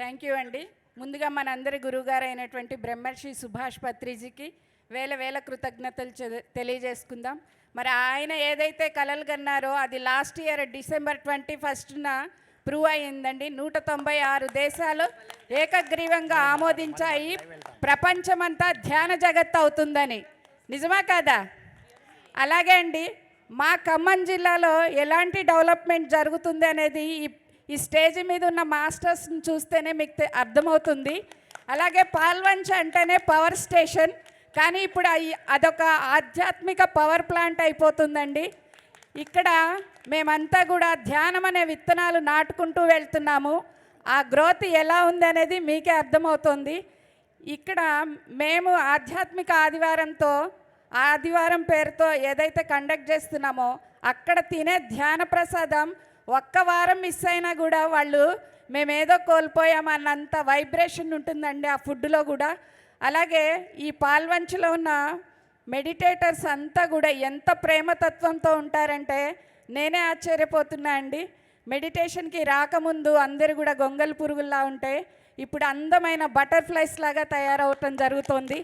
Thank you అండి. ముందుగా మనందరి గురువుగారు అయినటువంటి బ్రహ్మర్షి సుభాష్ పత్రిజీకి వేల వేల కృతజ్ఞతలు తెలియజేసుకుందాం. మరి ఆయన ఏదైతే కలలు కన్నారో అది లాస్ట్ ఇయర్ డిసెంబర్ ట్వంటీ ఫస్ట్న ప్రూవ్ అయిందండి నూట తొంభై ఆరు దేశాలు ఏకగ్రీవంగా ఆమోదించాయి. ప్రపంచమంతా ధ్యాన జగత్ అవుతుందని. నిజమా కాదా? అలాగే అండి మా ఖమ్మం జిల్లాలో ఎలాంటి డెవలప్మెంట్ జరుగుతుంది అనేది ఈ ఈ స్టేజ్ మీద ఉన్న మాస్టర్స్ని చూస్తేనే మీకు అర్థమవుతుంది. అలాగే పాల్వంచ్ అంటేనే పవర్ స్టేషన్. కానీ ఇప్పుడు అదొక ఆధ్యాత్మిక పవర్ ప్లాంట్ అయిపోతుందండి. ఇక్కడ మేమంతా కూడా ధ్యానం అనే విత్తనాలు నాటుకుంటూ వెళ్తున్నాము. ఆ గ్రోత్ ఎలా ఉంది అనేది మీకే అర్థమవుతుంది. ఇక్కడ మేము ఆధ్యాత్మిక ఆదివారంతో ఆదివారం పేరుతో ఏదైతే కండక్ట్ చేస్తున్నామో అక్కడ తినే ధ్యాన ప్రసాదం ఒక్క వారం మిస్ అయినా కూడా వాళ్ళు మేమేదో కోల్పోయామన్నంత వైబ్రేషన్ ఉంటుందండి ఆ ఫుడ్లో కూడా. అలాగే ఈ పాల్వంచులో ఉన్న మెడిటేటర్స్ అంతా కూడా ఎంత ప్రేమతత్వంతో ఉంటారంటే నేనే ఆశ్చర్యపోతున్నా అండి. మెడిటేషన్కి రాకముందు అందరు కూడా గొంగల్ పురుగుల్లా ఉంటే ఇప్పుడు అందమైన బటర్ఫ్లైస్ లాగా తయారవటం జరుగుతోంది.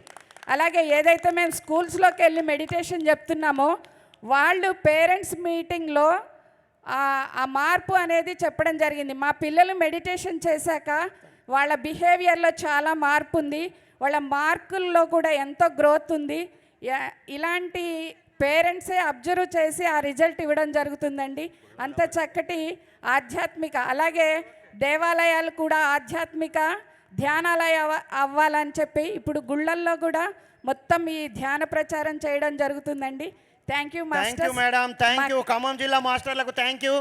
అలాగే ఏదైతే మేము స్కూల్స్లోకి వెళ్ళి మెడిటేషన్ చెప్తున్నామో వాళ్ళు పేరెంట్స్ మీటింగ్లో ఆ- మార్పు అనేది చెప్పడం జరిగింది. మా పిల్లలు మెడిటేషన్ చేశాక వాళ్ళ బిహేవియర్లో చాలా మార్పు ఉంది వాళ్ళ మార్కుల్లో కూడా ఎంతో గ్రోత్ ఉంది. ఇలాంటి పేరెంట్సే అబ్జర్వ్ చేసి ఆ రిజల్ట్ ఇవ్వడం జరుగుతుందండి. అంత చక్కటి ఆధ్యాత్మిక అలాగే దేవాలయాలు కూడా ఆధ్యాత్మిక ధ్యానాలయ అవ్వాలని చెప్పి ఇప్పుడు గుళ్ళల్లో కూడా మొత్తం ఈ ధ్యాన ప్రచారం చేయడం జరుగుతుందండి. Thank you thank you master madam thank you Khammam జిల్లా మాస్టర్లకు థ్యాంక్ యూ